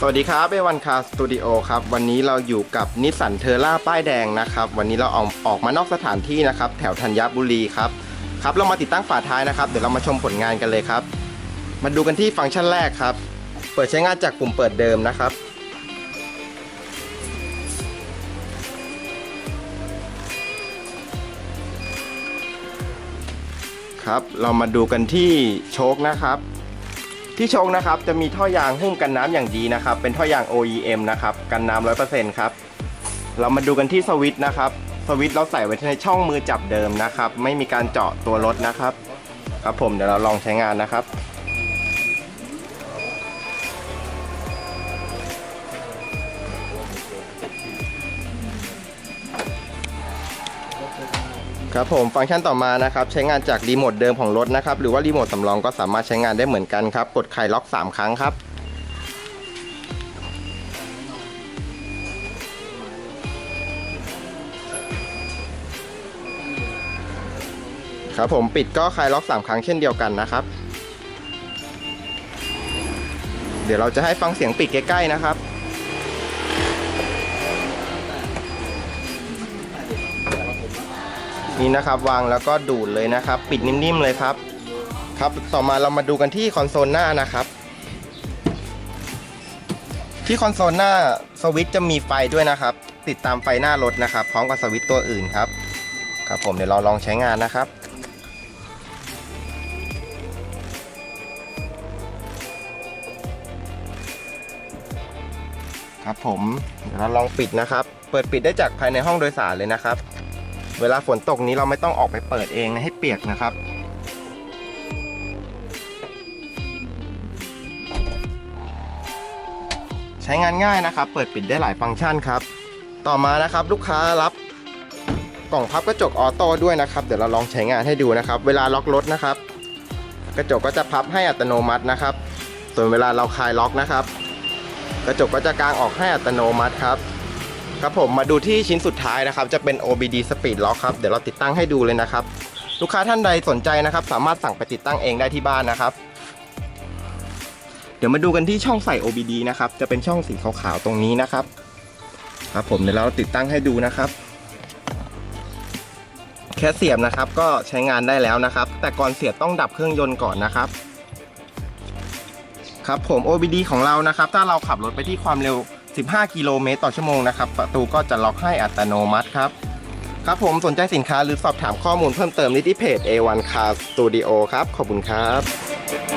สวัสดีครับเอวันคาสตูดิโอครับ วันนี้เราอยู่กับนิสสันเทอร่าป้ายแดงนะครับ วันนี้เราออกออกมานอกสถานที่นะครับ แถวธัญบุรีครับ ครับ เรามาติดตั้งฝาท้ายนะครับ เดี๋ยวเรามาชมผลงานกันเลยครับ มาดูกันที่ฟังก์ชันแรกครับ เปิดใช้งานจากปุ่มเปิดเดิมนะครับ ครับ เรามาดูกันที่โชคนะครับ ที่ชงนะครับจะมีท่อยางหุ้มกันน้ำอย่างดีนะครับ เป็นท่อยาง OEM นะครับ กันน้ำร้อยเปอร์เซ็นต์ครับ เรามาดูกันที่สวิตช์นะครับ สวิตช์เราใส่ไว้ในช่องมือจับเดิมนะครับ ไม่มีการเจาะตัวรถนะครับ ครับผมเดี๋ยวเราลองใช้งานนะครับ ครับผมฟังก์ชันต่อมานะครับใช้งานจากรีโมทเดิมของรถนะครับหรือว่ารีโมทสำรองก็สามารถใช้งานได้เหมือนกันครับกดไขล็อก 3 ครั้งครับครับผมปิดก็คลายล็อก 3 ครั้งเช่นเดียวกันนะครับ เดี๋ยวเราจะให้ฟังเสียงปิดใกล้ๆนะครับ นี่นะครับวางแล้วก็ดูดเลยนะครับ ปิดนิ่มๆเลยครับ ครับต่อมาเรามาดูกันที่คอนโซลหน้านะครับ ที่คอนโซลหน้าสวิตช์จะมีไฟด้วยนะครับ ติดตามไฟหน้ารถนะครับ พร้อมกับสวิตช์ตัวอื่นครับครับผมเดี๋ยวเราลองใช้งานนะครับครับผมเดี๋ยวเราลองปิดนะครับ เปิดปิดได้จากภายในห้องโดยสารเลยนะครับ เวลาฝนตกนี้เราไม่ต้องออกไปเปิดเองนะให้เปียกนะครับ ใช้งานง่ายนะครับ เปิดปิดได้หลายฟังก์ชันครับ ต่อมานะครับลูกค้ารับกล่องพับกระจกออโต้ด้วยนะครับ เดี๋ยวเราลองใช้งานให้ดูนะครับ เวลาล็อกรถนะครับ กระจกก็จะพับให้อัตโนมัตินะครับ ส่วนเวลาเราคลายล็อกนะครับ กระจกก็จะกางออกให้อัตโนมัติครับ ครับผมมาดูที่ชิ้นสุดท้ายนะครับ จะเป็น OBD Speed Lock ครับ เดี๋ยวเราติดตั้งให้ดูเลยนะครับ ลูกค้าท่านใดสนใจนะครับ สามารถสั่งไปติดตั้งเองได้ที่บ้านนะครับ เดี๋ยวมาดูกันที่ช่องใส่ OBD นะครับ จะเป็นช่องสีขาวๆตรงนี้นะครับ ครับผมเดี๋ยวเราติดตั้งให้ดูนะครับ แค่เสียบนะครับก็ใช้งานได้แล้วนะครับ แต่ก่อนเสียบต้องดับเครื่องยนต์ก่อนนะครับครับผม OBD ของเรานะครับ ถ้าเราขับรถไปที่ความเร็ว 15 กิโลเมตรต่อชั่วโมงนะครับ ประตูก็จะล็อกให้อัตโนมัติครับ ครับผมสนใจสินค้าหรือสอบถามข้อมูลเพิ่มเติมได้ที่เพจ A1 Car Studio ครับ ขอบคุณครับ